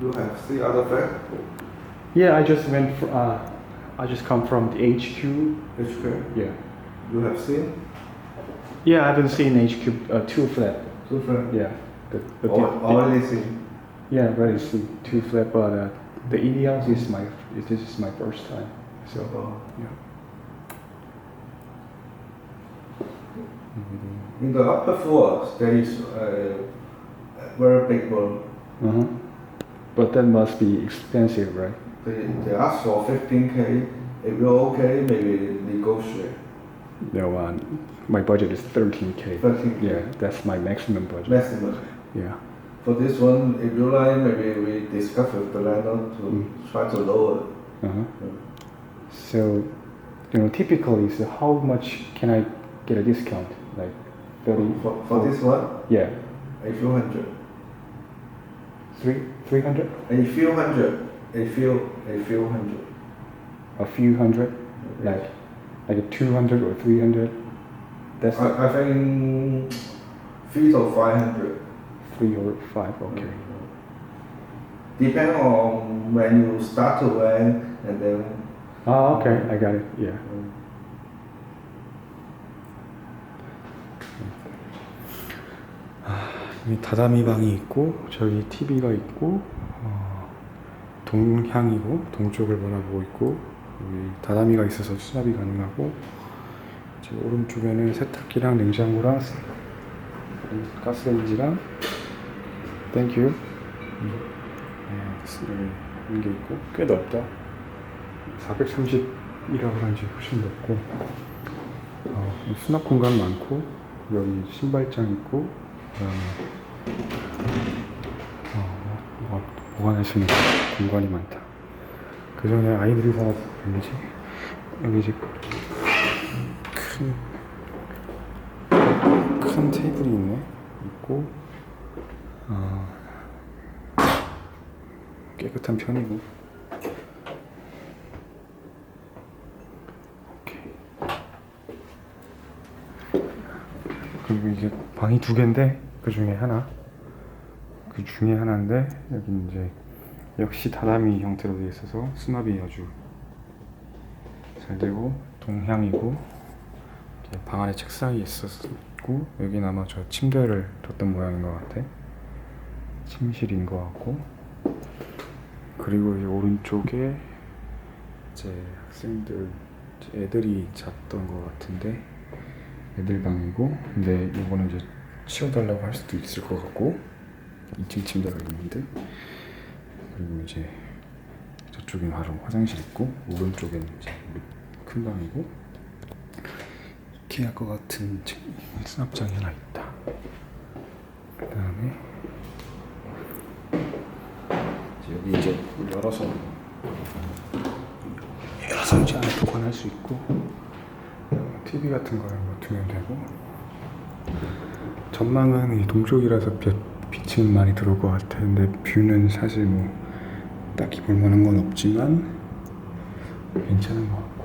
You have see other flat? Yeah, I just went. Fr- uh, I just come from the HQ. HQ? Yeah. You have seen? Yeah, I haven't seen HQ uh, two flat. Two flat? Yeah. The, the, the, Al- Already seen? yeah, already see two flat, but uh, the ED house is my. This is my first time. So. Oh. Yeah. In the upper floor, there is a very big room. Uh huh. But that must be expensive, right? They, they ask for 15K. If you're okay, maybe negotiate. No, uh, my budget is 13K. 13K. Yeah, that's my maximum budget. Maximum. Yeah. For this one, if you like, maybe we discuss with the landlord to mm. try to lower. Uh-huh. Yeah. So, you know, typically, so how much can I get a discount? Like 30? For, for, for this one? Yeah. 800. Three, three hundred? A few hundred. A few, a few hundred. A few hundred? Like, like a 200 or 300? That's I, I think three or 500. Three or five, okay. Mm-hmm. Depend on when you start to learn and then. Oh, okay, I got it, yeah. Mm. 다다미 방이 있고 저기 TV가 있고 어, 동향이고 동쪽을 바라보고 있고 다다미가 있어서 수납이 가능하고 제 오른쪽에는 세탁기랑 냉장고랑 스- 가스레인지랑 땡큐 네, 이런 게 있고 꽤 넓다. 430이라고 그런지 훨씬 넓고 어, 수납 공간 많고 여기 신발장 있고 어, 뭐, 보관할 수 있는 공간이 많다. 그 전에 아이들이 살아서 별로지. 여기 이제 큰, 큰 테이블이 있네. 있고, 어, 깨끗한 편이고. 그리고 이게 방이 두 개인데 그 중에 하나. 그 중에 하나인데 여기 이제 역시 다다미 형태로 되어 있어서 수납이 아주 잘 되고 동향이고 방 안에 책상이 있었고 여기는 아마 저 침대를 뒀던 모양인 것 같아. 침실인 것 같고. 그리고 이 오른쪽에 이제 학생들 애들이 잤던 것 같은데 애들 방이고 근데 이거는 이제 치워달라고 할 수도 있을 것 같고 2층 침대가 있는데 그리고 이제 저쪽엔 바로 화장실 있고 오른쪽에는 이제 우리 큰 방이고 이케아 것 같은 책- 수납장이 하나 있다. 그 다음에 여기 이제 열어서 열어서 이제 보관할 수 있고 TV 같은 거를 뭐 두면 되고. 전망은 이 동쪽이라서 빛, 빛은 많이 들어올 것 같아 근데 뷰는 사실 뭐 딱히 볼 만한 건 없지만 괜찮은 것 같고